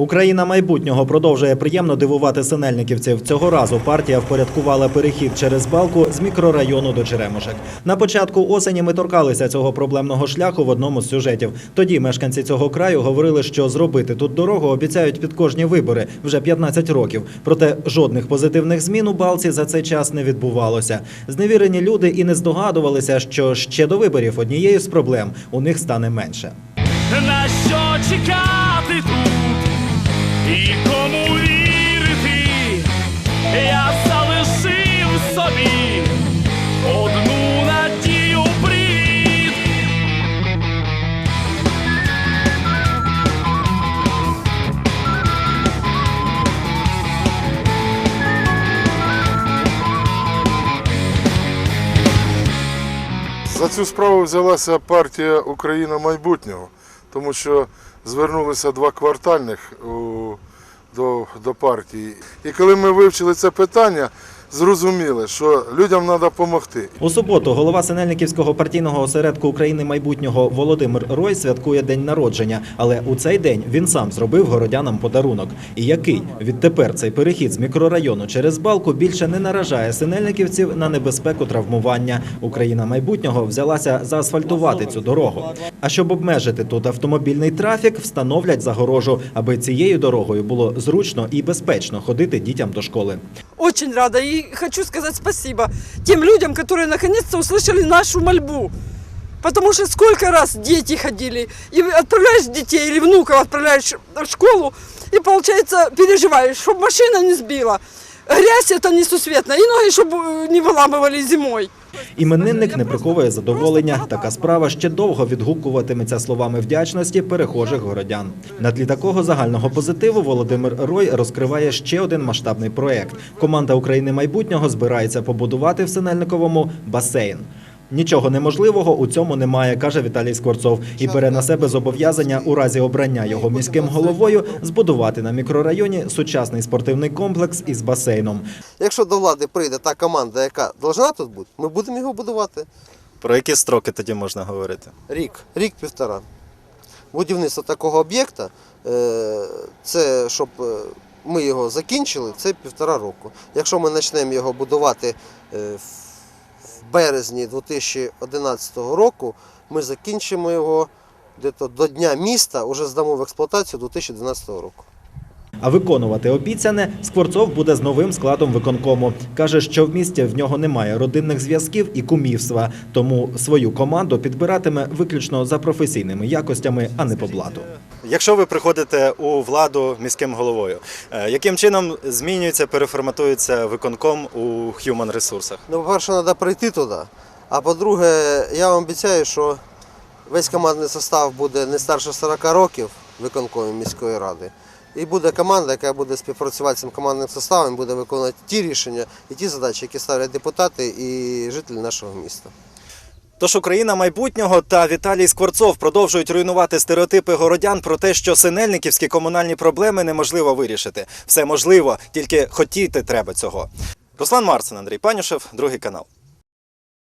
Україна майбутнього продовжує приємно дивувати синельниківців. Цього разу партія впорядкувала перехід через балку з мікрорайону до Черемушек. На початку осені ми торкалися цього проблемного шляху в одному з сюжетів. Тоді мешканці цього краю говорили, що зробити тут дорогу обіцяють під кожні вибори вже 15 років. Проте жодних позитивних змін у балці за цей час не відбувалося. Зневірені люди і не здогадувалися, що ще до виборів однією з проблем у них стане менше. на що чекати тут і кому вірити, я залишив собі одну надію привіт. За цю справу взялася партія Україна майбутнього, тому що звернулися два квартальних до, до партії. І коли ми вивчили це питання, зрозуміли, що людям треба допомогти. У суботу голова Синельниківського партійного осередку України майбутнього Володимир Рой святкує день народження. Але у цей день він сам зробив городянам подарунок. І який відтепер цей перехід з мікрорайону через балку більше не наражає синельниківців на небезпеку травмування. Україна майбутнього взялася заасфальтувати цю дорогу. А щоб обмежити тут автомобільний трафік, встановлять загорожу, аби цією дорогою було зручно і безпечно ходити дітям до школи. Очень рада и хочу сказать спасибо тем людям, которые наконец-то услышали нашу мольбу. Потому что сколько раз дети ходили, и отправляешь детей или внуков отправляешь в школу, и получается переживаешь, чтобы машина не сбила. Грязь это несусветно, и ноги, чтобы не выламывали зимой. Іменинник не приховує задоволення. Така справа ще довго відгукуватиметься словами вдячності перехожих городян. На тлі такого загального позитиву Володимир Рой розкриває ще один масштабний проект. Команда України майбутнього збирається побудувати в Синельниковому басейн. Нічого неможливого у цьому немає, каже Віталій Скворцов, і бере на себе зобов'язання у разі обрання його міським головою збудувати на мікрорайоні сучасний спортивний комплекс із басейном. Якщо до влади прийде та команда, яка должна тут бути, ми будемо його будувати. Про які строки тоді можна говорити? Рік, рік-півтора. Будівництво такого об'єкта, е, це щоб е, ми його закінчили, це півтора року. Якщо ми почнемо його будувати е, в в березні 2011 року, ми закінчимо його до Дня міста, вже здамо в експлуатацію 2012 року. А виконувати обіцяне Скворцов буде з новим складом виконкому. Каже, що в місті в нього немає родинних зв'язків і кумівства, тому свою команду підбиратиме виключно за професійними якостями, а не по блату. Якщо ви приходите у владу міським головою, е, яким чином змінюється, переформатується виконком у human ресурсах? Ну, по-перше, треба прийти туди. А по-друге, я вам обіцяю, що весь командний состав буде не старше 40 років виконкомі міської ради. І буде команда, яка буде співпрацювати з цим командним составом, буде виконувати ті рішення і ті задачі, які ставлять депутати і жителі нашого міста. Тож Україна майбутнього та Віталій Скворцов продовжують руйнувати стереотипи городян про те, що синельниківські комунальні проблеми неможливо вирішити. Все можливо, тільки хотіти треба цього. Руслан Марцин, Андрій Панюшев, другий канал.